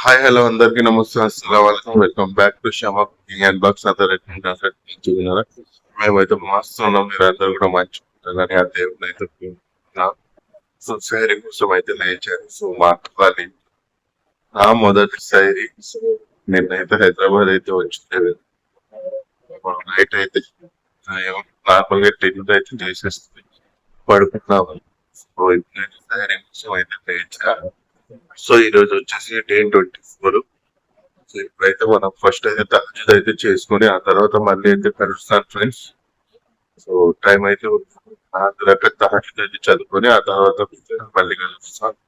Hi hello అందరికీ నమస్తే. అస్సలం welcome back to Shama cooking and box అందరూ చూసినారా మేమైతే మస్తు ఉన్నాం. మీరు అందరూ కూడా మంచి ఉంటారని ఆ దేవుని అయితే సో సైరీ కోసం అయితే లేచారు. సో మాట్లాడాలి. ఆ మొదటి సైరీ సో నిన్నైతే హైదరాబాద్ అయితే వచ్చింది. నైట్ అయితే నార్మల్గా టెన్ అయితే చేసేస్తుంది పడుకున్నాము. సో ఇప్పుడైతే సైరీ కోసం అయితే లేచారు సో ఈ రోజు వచ్చేసి టెన్ ట్వంటీ ఫోర్. సో ఇప్పుడైతే మనం ఫస్ట్ అయితే తహజుద్ అయితే చేసుకొని ఆ తర్వాత మళ్ళీ అయితే కలుస్తాను ఫ్రెండ్స్ సో టైం అయితే నాకు తహజుద్ అయితే చదువుకొని ఆ తర్వాత మళ్ళీ కలుస్తాను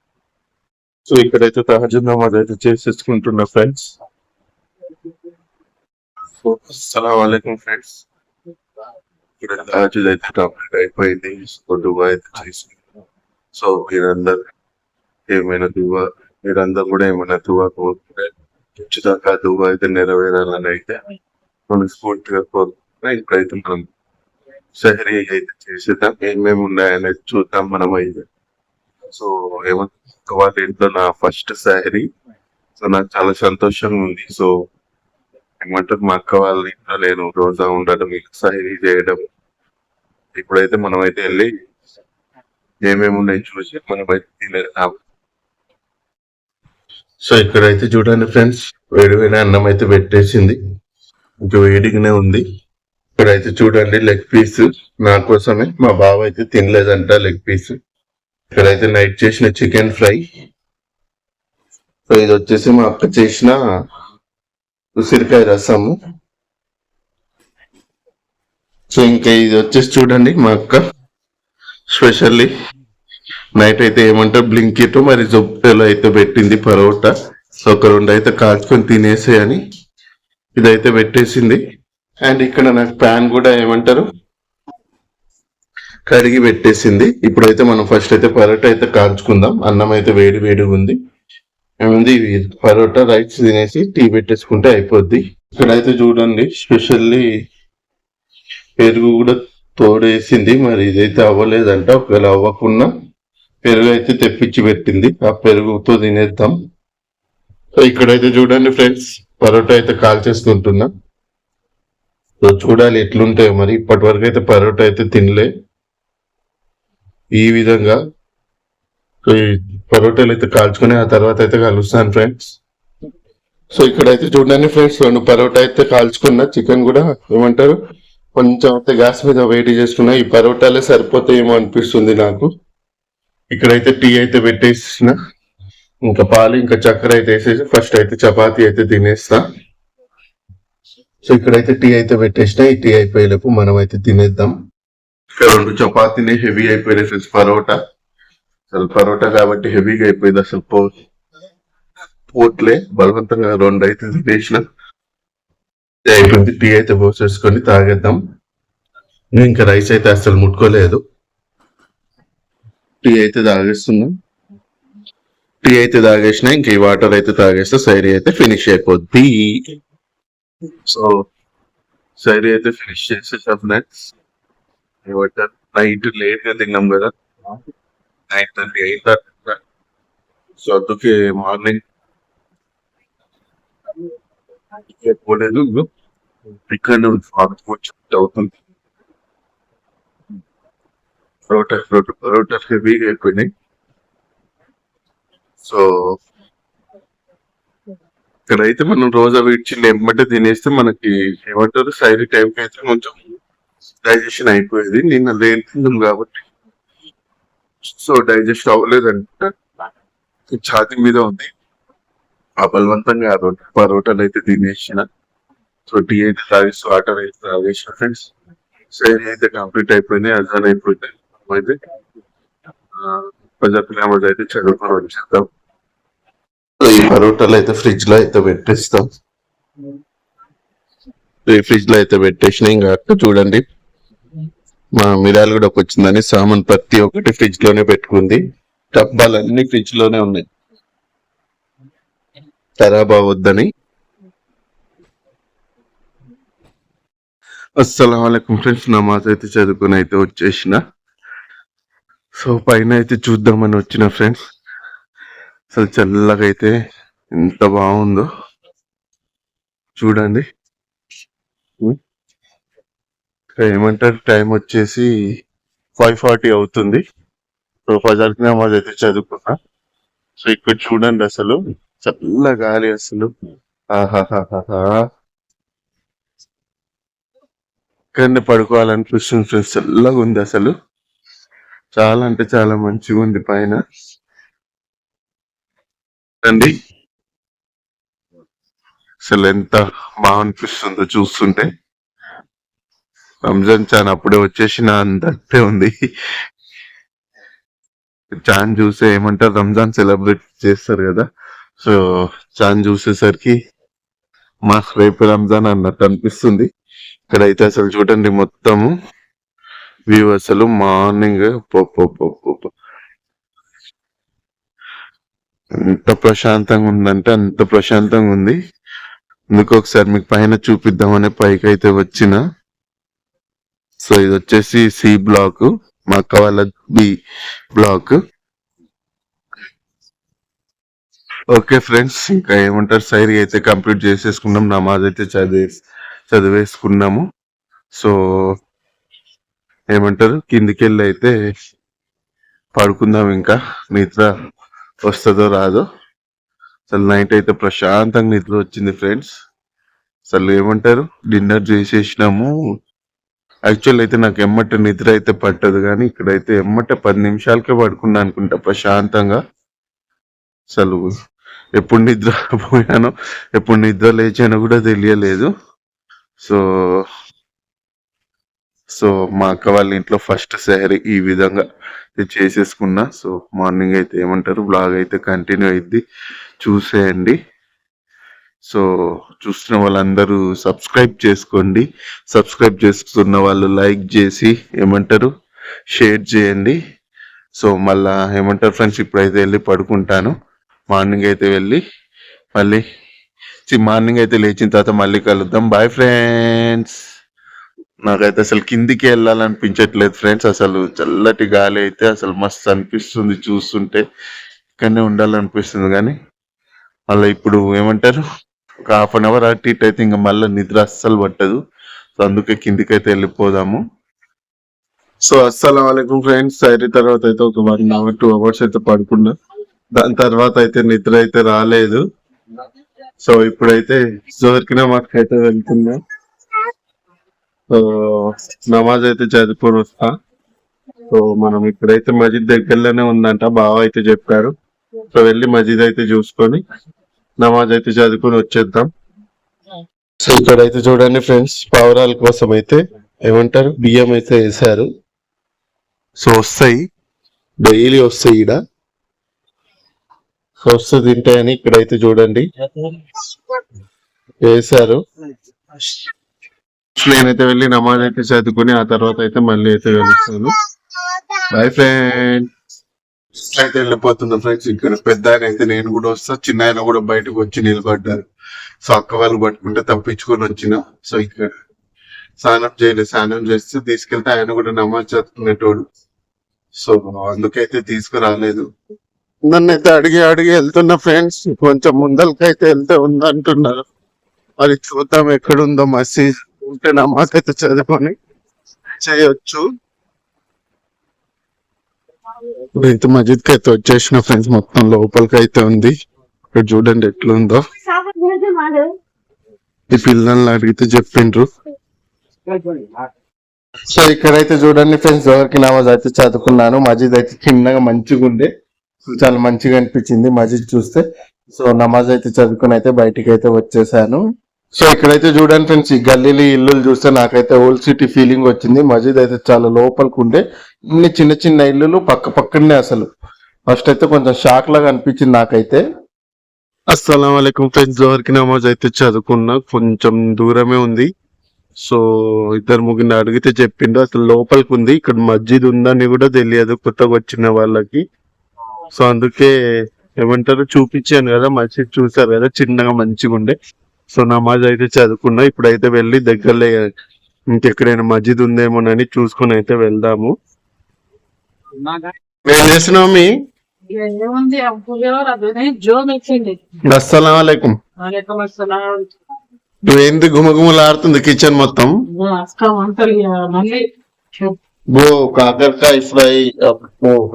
సో ఇక్కడైతే తహజుద్ నమాజ్ అయితే చేసేసుకుంటున్నా ఫ్రెండ్స్ సో అస్సలం ఫ్రెండ్స్ ఇక్కడ తహజుద్ అయితే కంప్లీట్ అయిపోయింది. సో దుబాయ్ అయితే చేసుకున్నాం సో మీరందరూ ఏమైనా దువ్వా మీరందరూ కూడా ఏమైనా దువా కోరుకుంటే ఖచ్చితంగా దువ్వ అయితే నెరవేరాలని అయితే మనస్ఫూర్తిగా కోరుకుంటున్నా. ఇప్పుడైతే మనం సహరీ అయితే చేసేద్దాం. ఏమేమి ఉన్నాయనేది చూద్దాం మనం అయితే. సో ఏమంటే వాళ్ళ ఇంట్లో నా ఫస్ట్ సహరీ. సో నాకు చాలా సంతోషంగా ఉంది. సో ఏమంటారు మా అక్క వాళ్ళ ఇంట్లో నేను రోజా ఉండడం సహరీ చేయడం. ఇప్పుడైతే మనం అయితే వెళ్ళి ఏమేమి ఉన్నాయి చూసి మనం అయితే తినేద్దాం. సో ఇక్కడైతే చూడండి ఫ్రెండ్స్ వేడి వేడి అన్నం అయితే పెట్టేసింది. ఇంకా వేడిగానే ఉంది. ఇక్కడైతే చూడండి లెగ్ పీస్ నా కోసమే. మా బావ అయితే తినలేదంట లెగ్ పీస్ ఇక్కడైతే నైట్ చేసిన చికెన్ ఫ్రై సో ఇది వచ్చేసి మా అక్క చేసిన ఉసిరికాయ రసము. సో ఇంకా ఇది వచ్చేసి చూడండి మా అక్క స్పెషల్లీ నైట్ అయితే ఏమంటారు? బ్లింకిట్ మరి జొప్పేలో అయితే పెట్టింది పరోటా. సో ఒక రెండు అయితే కాచుకొని తినేసేయని ఇదైతే పెట్టేసింది. అండ్ ఇక్కడ నాకు ప్యాన్ కూడా ఏమంటారు? కడిగి పెట్టేసింది. ఇప్పుడైతే మనం ఫస్ట్ అయితే పరోటా అయితే కాల్చుకుందాం. అన్నం అయితే వేడి వేడిగా ఉంది. ఏముంది? పరోటా రైస్ తినేసి టీ పెట్టేసుకుంటే అయిపోద్ది. ఇక్కడైతే చూడండి స్పెషల్లీ పెరుగు కూడా తోడేసింది. మరి ఇదైతే అవ్వలేదంట. ఒకవేళ అవ్వకుండా పెరుగు అయితే తెప్పించి పెట్టింది. ఆ పెరుగుతో తినేద్దాం. సో ఇక్కడైతే చూడండి ఫ్రెండ్స్ పరోటా అయితే కాల్ చేసుకుంటున్నా సో చూడాలి ఎట్లుంటాయో మరి. ఇప్పటి వరకు అయితే పరోటా అయితే తినలే. ఈ విధంగా పరోటాలు అయితే కాల్చుకొని ఆ తర్వాత అయితే కలుస్తాను ఫ్రెండ్స్. సో ఇక్కడైతే చూడండి ఫ్రెండ్స్ రెండు పరోటా అయితే కాల్చుకున్నా. చికెన్ కూడా ఏమంటారు? కొంచెం అయితే గ్యాస్ మీద వేడి చేసుకున్నా. ఈ పరోటాలే సరిపోతాయేమో అనిపిస్తుంది నాకు. ఇక్కడైతే టీ అయితే పెట్టేసిన. ఇంకా పాలు ఇంకా చక్కెర అయితే వేసేసి ఫస్ట్ అయితే చపాతీ అయితే తినేస్తా. సో ఇక్కడైతే టీ అయితే పెట్టేసిన. ఈ టీ అయిపోయేలోపు మనం అయితే తినేద్దాం. ఇక్కడ రెండు చపాతీనే హెవీ అయిపోయినాయి ఫ్రెండ్స్ పరోటా. అసలు పరోటా కాబట్టి హెవీగా అయిపోయింది అసలు పో పోట్లే. బలవంతంగా రెండు అయితే తినేసిన. అయిపోయింది టీ అయితే పోసేసుకొని తాగేద్దాం. ఇంకా రైస్ అయితే అసలు ముట్టుకోలేదు. టీ అయితే తాగేస్తున్నాం. టీ అయితే తాగేసిన ఇంక ఈ వాటర్ అయితే తాగేస్తే సైరీ అయితే ఫినిష్ అయిపోద్ది. సో సైరీ అయితే ఫినిష్ చేసేసాం ఫ్రెండ్స్. వాటర్ నైట్ లేట్గా తిన్నాం కదా. Night thirty eight thirty so అందుకే మార్నింగ్ పోలేదు. ఇక్కడ అవుతుంది పరోటా పరోటా పరోటా హెవీగా అయిపోయినాయి సో ఇక్కడైతే మనం రోజా విడిచి ఎమ్మటే తినేస్తే మనకి ఏమంటారు? సైడ్ టైంకి అయితే కొంచెం డైజెషన్ అయిపోయేది. నిన్న లేని తిన్నాం కాబట్టి. సో డైజెస్ట్ అవ్వలేదంటే. ఛాతీ మీద ఉంది. ఆ బలవంతంగా ఆ పరోటాలు అయితే తినేసిన. సో టీ అయితే తాగేసి వాటర్ అయితే తాగేసిన ఫ్రెండ్స్ సైడ్ అయితే కంప్లీట్ అయిపోయినాయి. అజాన్ అయిపోయింది అయితే ప్రజాపిలామజ్ అయితే చదువుకొని వచ్చేద్దాం ఈ పరోటాలు అయితే ఫ్రిడ్జ్లో అయితే పెట్టేస్తాం. ఫ్రిడ్జ్లో అయితే పెట్టేసిన ఇంకా అక్క చూడండి. మా మిరాలు కూడా వచ్చిందని సామాన్ ప్రతి ఒక్కటి ఫ్రిడ్జ్లోనే పెట్టుకుంది. డబ్బాలన్నీ ఫ్రిడ్జ్లోనే ఉన్నాయి. ఖరాబ్ అవ్వద్దని. అస్సలం అయికం ఫ్రెండ్స్ నమాజ్ అయితే చదువుకుని అయితే వచ్చేసిన. సో పైన అయితే చూద్దామని వచ్చిన ఫ్రెండ్స్. అసలు చల్లగా అయితే ఎంత బాగుందో. చూడండి. ఏమంటారు? టైం వచ్చేసి ఫైవ్ ఫార్టీ అవుతుంది. సో ఫజార్కి నమాజ్ అయితే చదువుకున్నా. సో ఇక్కడ చూడండి అసలు చల్ల గాలి అసలు. ఇక్కడనే పడుకోవాలనిపిస్తుంది ఫ్రెండ్స్. చల్లగా ఉంది అసలు. చాలా అంటే చాలా మంచిగా ఉంది పైన. అండి అసలు ఎంత బాగా అనిపిస్తుందో చూస్తుంటే. రంజాన్ చాన్ అప్పుడే వచ్చేసిన అంతే ఉంది. చాన్ చూసే ఏమంటారు? రంజాన్ సెలబ్రేట్ చేస్తారు కదా. సో చాన్ చూసేసరికి మా రేపు రంజాన్ అన్నట్టు అనిపిస్తుంది. ఇక్కడైతే అసలు చూడండి మొత్తము. వ్యూ అసలు మార్నింగ్ ఎంత ప్రశాంతంగా ఉందంటే అంత ప్రశాంతంగా ఉంది. అందుకు ఒకసారి మీకు పైన చూపిద్దామనే పైకి అయితే వచ్చిన. సో ఇది వచ్చేసి సి బ్లాక్ మా అక్క వాళ్ళ బి బ్లాక్. ఓకే ఫ్రెండ్స్ ఇంకా ఏమంటారు? సైరీ అయితే కంప్లీట్ చేసేసుకున్నాం నమాజ్ అయితే చదివే చదివేసుకున్నాము. సో ఏమంటారు? కిందికెళ్ళి అయితే పడుకుందాం ఇంకా. నిద్ర వస్తుందో రాదో. అసలు నైట్ అయితే ప్రశాంతంగా నిద్ర వచ్చింది ఫ్రెండ్స్. అసలు ఏమంటారు? డిన్నర్ చేసేసినాము. యాక్చువల్ అయితే నాకు ఎమ్మట నిద్ర అయితే పట్టదు కానీ ఇక్కడైతే ఎమ్మట పది నిమిషాలకే పడుకున్నా అనుకుంటా ప్రశాంతంగా. అసలు ఎప్పుడు నిద్ర పోయానో ఎప్పుడు నిద్ర లేచానో కూడా తెలియలేదు. సో సో మా అక్క వాళ్ళ ఇంట్లో ఫస్ట్ శారీ ఈ విధంగా చేసేసుకున్నా. సో మార్నింగ్ అయితే ఏమంటారు? బ్లాగ్ అయితే కంటిన్యూ అయింది. చూసేయండి. సో చూస్తున్న వాళ్ళందరూ సబ్స్క్రైబ్ చేసుకోండి. సబ్స్క్రైబ్ చేసుకున్న వాళ్ళు లైక్ చేసి ఏమంటారు? షేర్ చేయండి. సో మళ్ళా ఏమంటారు ఫ్రెండ్స్? ఇప్పుడైతే వెళ్ళి పడుకుంటాను. మార్నింగ్ అయితే వెళ్ళి మళ్ళీ మార్నింగ్ అయితే లేచిన తర్వాత మళ్ళీ కలుద్దాం. Bye friends. నాకైతే అసలు కిందికి వెళ్ళాలనిపించట్లేదు ఫ్రెండ్స్. అసలు చల్లటి గాలి అయితే అసలు మస్తు అనిపిస్తుంది చూస్తుంటే. ఇక్కడనే ఉండాలనిపిస్తుంది కానీ మళ్ళీ ఇప్పుడు ఏమంటారు? ఒక హాఫ్ అన్ అవర్ అటు ఇటు అయితే ఇంకా మళ్ళీ నిద్ర అస్సలు పట్టదు. సో అందుకే కిందికి అయితే వెళ్ళిపోదాము. సో అస్సలం వాలేకుమ్ ఫ్రెండ్స్. సైరీ తర్వాత అయితే ఒక వన్ అవర్ టూ అవర్స్ అయితే పడుకున్నా. దాని తర్వాత అయితే నిద్ర అయితే రాలేదు. సో ఇప్పుడైతే జోరికిన మాకైతే వెళ్తున్నా. సో నమాజ్ అయితే చదువుకొని వస్తా సో మనం ఇక్కడైతే మజీద్ దగ్గరలోనే ఉందంట బావ అయితే చెప్పారు. సో వెళ్ళి మజీద్ అయితే చూసుకొని నమాజ్ అయితే చదువుకొని వచ్చేద్దాం. సో ఇక్కడైతే చూడండి ఫ్రెండ్స్ పావురాల కోసం అయితే ఏమంటారు? బియ్యం అయితే వేసారు సో వస్తాయి. డైలీ వస్తాయి ఈడ. సో వస్తే తింటాయని ఇక్కడైతే చూడండి. వేసారు నేనైతే వెళ్ళి నమాజ్ అయితే చదువుకుని ఆ తర్వాత అయితే మళ్ళీ అయితే వెళ్తాను బై ఫ్రెండ్ అయితే వెళ్ళిపోతున్నా ఫ్రెండ్స్ ఇక్కడ. పెద్ద ఆయన అయితే నేను కూడా వస్తా. చిన్న ఆయన కూడా బయటకు వచ్చి నిలబడ్డారు. సో అక్క వాళ్ళు పట్టుకుంటే తప్పించుకొని వచ్చిన. సో ఇక్కడ స్నానం చేయలేదు స్నానం చేస్తే తీసుకెళ్తే ఆయన కూడా నమాజ్ చదువుకునేటోడు. సో అందుకైతే తీసుకురాలేదు. నన్ను అయితే అడిగి అడిగి వెళ్తున్నా ఫ్రెండ్స్ కొంచెం ముందలకైతే వెళ్తే ఉందంటున్నారు. మరి చూద్దాం ఎక్కడుందో మసీద్. ఉంటే నమాజ్ అయితే చదువుకొని చేయొచ్చు. ఇప్పుడైతే మజిద్కి అయితే వచ్చేసిన ఫ్రెండ్స్ మొత్తం లోపలికి అయితే ఉంది. ఇక్కడ చూడండి ఎట్లుందో. ఈ పిల్లల్ని అడిగితే చెప్పిండ్రు. సో ఇక్కడైతే చూడండి ఫ్రెండ్స్ ఎవరికి నమాజ్ అయితే చదువుకున్నాను మజీద్ అయితే చిన్నగా మంచిగా ఉండే. చాలా మంచిగా అనిపించింది మజీద్ చూస్తే. సో నమాజ్ అయితే చదువుకుని అయితే బయటికి అయితే వచ్చేసాను. సో ఇక్కడైతే చూడండి ఫ్రెండ్స్ ఈ గల్లీలు ఇల్లు ఇల్లులు చూస్తే నాకైతే ఓల్డ్ సిటీ ఫీలింగ్ వచ్చింది. మజీద్ అయితే చాలా లోపలికి ఉండే ఇన్ని చిన్న చిన్న ఇల్లులు పక్క పక్కనే అసలు. ఫస్ట్ అయితే కొంచెం షాక్ లాగా అనిపించింది నాకైతే. అస్సలం అయికం ఫ్రెండ్స్ జోహర్కి నమాజ్ అయితే చదువుకున్నా. కొంచెం దూరమే ఉంది. సో ఇద్దరు ముగ్గురిని అడిగితే చెప్పిండు అసలు లోపలికి ఉంది ఇక్కడ మస్జిద్ ఉందని కూడా తెలియదు కొత్తగా వచ్చిన వాళ్ళకి. సో అందుకే ఏమంటారు చూపించాను కదా మస్జిద్ చూసారు కదా చిన్నగా మంచిగా ఉండే సో నమాజ్ అయితే చదువుకున్నా ఇప్పుడైతే వెళ్ళి దగ్గరలో ఇంకెక్కడైనా మస్జిద్ ఉందేమోనని చూసుకొని అయితే వెళ్దాము. ఏం చేస్తున్నావు మీ అస్సలం గుమగుమలాడుతుంది కిచెన్ మొత్తం? బో కాకరకాయ ఫ్రై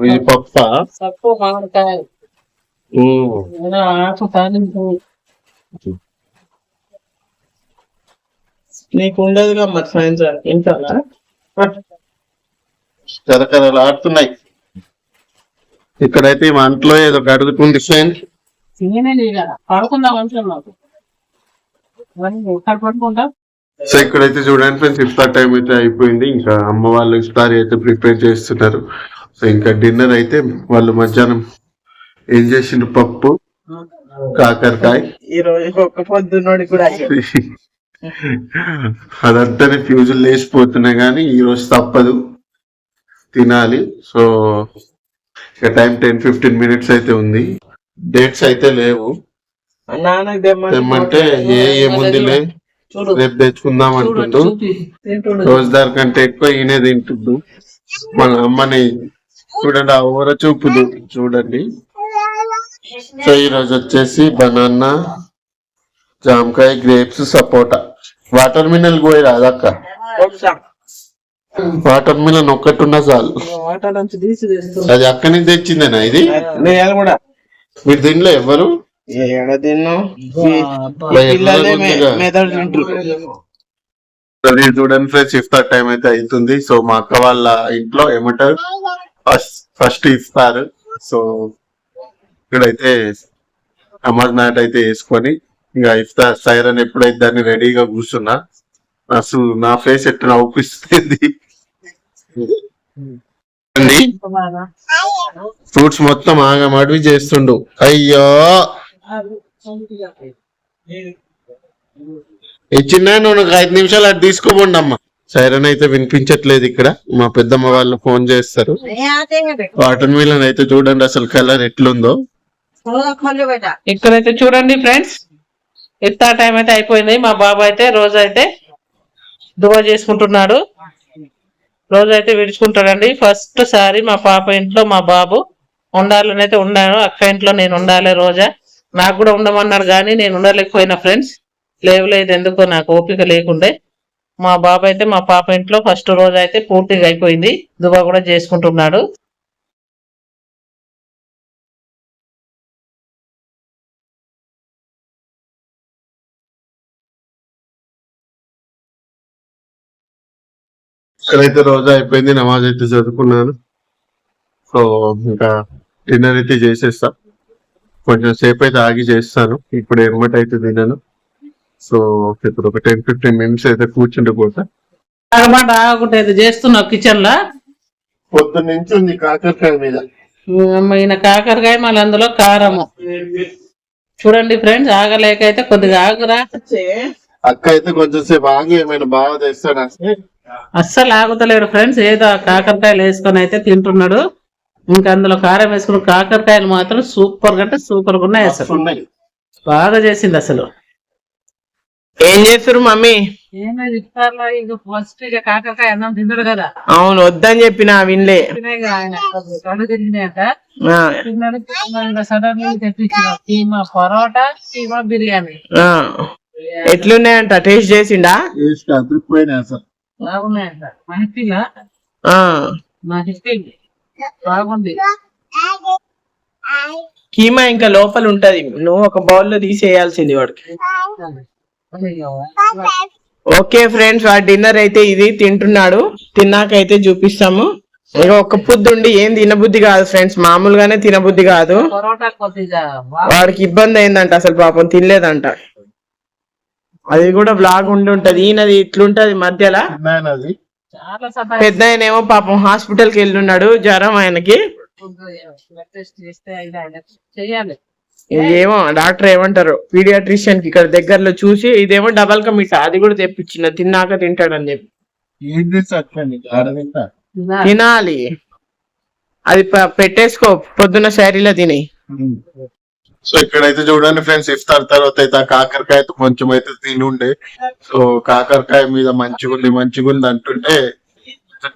ఇది పప్ప? తక్కువ మామిడికాయ. నీకు ఉండదుగా మరి సాయంత్రం ఇంటాలా కరకరలాడుతున్నాయి ఇక్కడైతే మా ఇంట్లో ఏదో ఫ్రెండ్. పడుకుందాం పడుకుంటా? సో ఇక్కడైతే చూడండి ఫ్రెండ్స్ ఇఫ్తార్ టైం అయితే అయిపోయింది. ఇంకా అమ్మ వాళ్ళు ఇఫ్తార్ అయితే ప్రిపేర్ చేస్తున్నారు. సో ఇంకా డిన్నర్ అయితే వాళ్ళు మధ్యాహ్నం ఏం చేసిండ్రు? పప్పు కాకరకాయ. ఈ రోజు ఒక్క పొద్దున్నోడి కూడా. అదంతానే ఫ్యూజులు లేచిపోతున్నాయి కానీ ఈ రోజు తప్పదు. తినాలి. సో ఇక టైం టెన్ ఫిఫ్టీన్ మినిట్స్ అయితే ఉంది. డేట్స్ అయితే లేవు. తెమ్మంటే ఏ ఏముందిలే? రేపు తెచ్చుకుందాం అంటుండు. రోజుదారి కంటే ఎక్కువ ఈయనే తింటుండు. మన అమ్మని చూడండి ఆ ఊర చూపులు చూడండి. సో ఈ రోజు వచ్చేసి బనానా జామకాయ గ్రేప్స్ సపోటా. వాటర్ మినల్ పోయి రాదక్క. వాటర్ మిలన్ చాలు. నుంచి తీసి తెస్తుంది అది అక్కడి నుంచి తెచ్చిందేనా ఇది? నేను కూడా? మీరు తినలే ఎవరు చూడండి ఫ్రెండ్స్ ఇఫ్తార్ టైం అయితే అవుతుంది సో మా అక్క వాళ్ళ ఇంట్లో ఏమంటారు? ఫస్ట్ ఫస్ట్ ఇఫ్తార్. సో ఇక్కడైతే నమాజ్ నాట్ అయితే వేసుకొని ఇంకా ఇఫ్తార్ సైరన్ ఎప్పుడైతే దాన్ని రెడీగా కూర్చున్నా అసలు నా ఫేస్ ఎట్లా నవ్వుపిస్తుంది ఫ్రూట్స్ మొత్తం ఆగమడివి చేస్తుండు. అయ్యో! ఇచ్చిన నువ్వు ఒక ఐదు నిమిషాలు అటు తీసుకోపోండి అమ్మా. సైరన్ అయితే వినిపించట్లేదు ఇక్కడ. మా పెద్దమ్మ వాళ్ళు ఫోన్ చేస్తారు. వాటర్ మిలన్ అయితే చూడండి అసలు కలర్ ఎట్లుందో. ఇక్కడైతే చూడండి ఫ్రెండ్స్. ఇఫ్తార్ టైం అయితే అయిపోయింది మా బాబు అయితే రోజు అయితే దువా చేసుకుంటున్నాడు. రోజు అయితే విడుచుకుంటాడండి. ఫస్ట్ సారి మా పాప ఇంట్లో మా బాబు ఉండాలని అయితే ఉండాను అక్క ఇంట్లో నేను ఉండాలి రోజా. నాకు కూడా ఉండమన్నారు కానీ నేను ఉండలేకపోయినా ఫ్రెండ్స్ లేవలేదు ఎందుకో నాకు ఓపిక లేకుండే. మా బాబు అయితే మా పాప ఇంట్లో ఫస్ట్ రోజు అయితే పూర్తిగా అయిపోయింది. దువా కూడా చేసుకుంటున్నాడు. ఇక్కడైతే రోజా అయిపోయింది నమాజ్ అయితే చదువుకున్నాను. సో ఇంకా డిన్నర్ అయితే చేసేస్తా. కొంచెం సేపు అయితే ఆగి చేస్తాను. ఇప్పుడు ఎమ్మటి అయితే తిన్నాను. సో ఇప్పుడు ఒక టెన్ ఫిఫ్టీన్ మినిట్స్ అయితే కూర్చుండిపోతా అన్నమాట ఆగకుండా ఇది చేస్తున్నావు కిచెన్ లా? పొద్దున్న నుంచి ఉంది కాకరకాయ మీద. ఈయన కాకరకాయ మళ్ళీ అందులో కారము. చూడండి ఫ్రెండ్స్ ఆగలేక అయితే కొద్దిగా ఆగురా. అక్క అయితే కొంచెం సేపు ఆగి ఏమైనా బాగా తెస్తాడు? అస్సలు ఆగుతలేడు ఫ్రెండ్స్. ఏదో కాకరకాయలు వేసుకొని అయితే తింటున్నాడు. ఇంకా అందులో కారం వేసుకున్న కాకరకాయలు మాత్రం సూపర్ అంటే సూపర్గా ఉన్నాయి అసలు. బాగా చేసింది అసలు. ఏం చేస్తారు మమ్మీ? ఫస్ట్ ఇక కాకరకాయ అన్నం తింటాడు కదా. అవును వద్దని చెప్పిన వినలే. సడన్ కీమా పరోటా కీమా బిర్యానీ. ఆ. ఎట్లున్నాయంట? టేస్ట్ చేసిండా? అదిరిపోయినాయి అసలు. బాగున్నాయంట. మా హిస్టరీలా ఆ. మా హిస్టరీ బాగుంది. కీమా ఇంకా లోపల ఉంటది నువ్వు ఒక బౌల్లో తీసేయాల్సింది వాడికి. ఓకే ఫ్రెండ్స్ వాడి డిన్నర్ అయితే ఇది తింటున్నాడు. తిన్నాక అయితే చూపిస్తాము. ఇక ఒక్క పొద్దుండి ఏం తినబుద్ధి కాదు ఫ్రెండ్స్. మామూలుగానే తినబుద్ధి కాదు. వాడికి ఇబ్బంది అయిందంట అసలు పాపం తినలేదంట. అది కూడా బ్లాగ్ ఉండి ఉంటది. ఈయనది ఇట్లుంటది మధ్యలో. పెద్ద ఆయన ఏమో పాపం హాస్పిటల్కి వెళ్ళున్నాడు జ్వరం ఆయనకి. టెస్ట్ చేస్తే అయినా ఆయన చెయ్యాలి. ఏమో డాక్టర్ ఏమంటారు పీడియాట్రిషియన్కి ఇక్కడ దగ్గరలో చూసి ఇదేమో డబల్ కా మిఠా అది కూడా తెప్పించిన తిన్నాక తింటాడని చెప్పి. తినాలి. తినాలి. అది ప- పెట్టేసుకో పొద్దున్న శారీలో తిని. సో ఇక్కడైతే చూడండి ఫ్రెండ్స్ ఇఫ్తార్ తర్వాత అయితే ఆ కాకరకాయ కొంచెం అయితే తినుండే. సో కాకరకాయ మీద మంచిగుంది మంచిగుంది అంటుంటే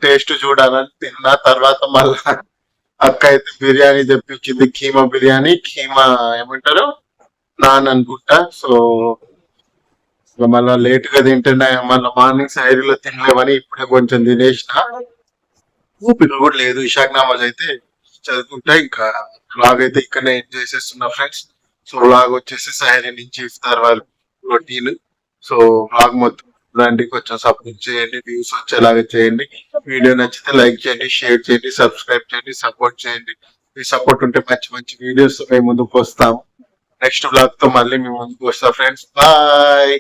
టేస్ట్ చూడాలని తిన్న. తర్వాత మళ్ళా అక్క అయితే బిర్యానీ తెప్పించింది కీమా బిర్యానీ. కీమా ఏమంటారు? నాన్ అనుకుంటా సో మళ్ళా లేట్గా తింటున్నా మళ్ళీ మార్నింగ్ సైరీలో తినలేమని ఇప్పుడే కొంచెం తినేసిన. ఊపిక కూడా లేదు ఇషాక్ నమాజ్ అయితే చదువుకుంటా ఇంకా వ్లాగ్ అయితే ఇక్కడనే ఎండ్ చేసేస్తున్నా ఫ్రెండ్స్ సో వ్లాగ్ వచ్చేసి సైరీ నుంచి ఇఫ్తార్ వాళ్ళు రొటీన్ సో లాగ్ మొత్తం రండి కొంచెం సపోర్ట్ చేయండి వ్యూస్ వచ్చేలాగా చేయండి. వీడియో నచ్చితే లైక్ చేయండి షేర్ చేయండి సబ్స్క్రైబ్ చేయండి సపోర్ట్ చేయండి. మీ సపోర్ట్ ఉంటే మంచి మంచి వీడియోస్ మేము ముందుకు వస్తాము నెక్స్ట్ బ్లాగ్తో మళ్ళీ మేము ముందుకు వస్తాం ఫ్రెండ్స్ బాయ్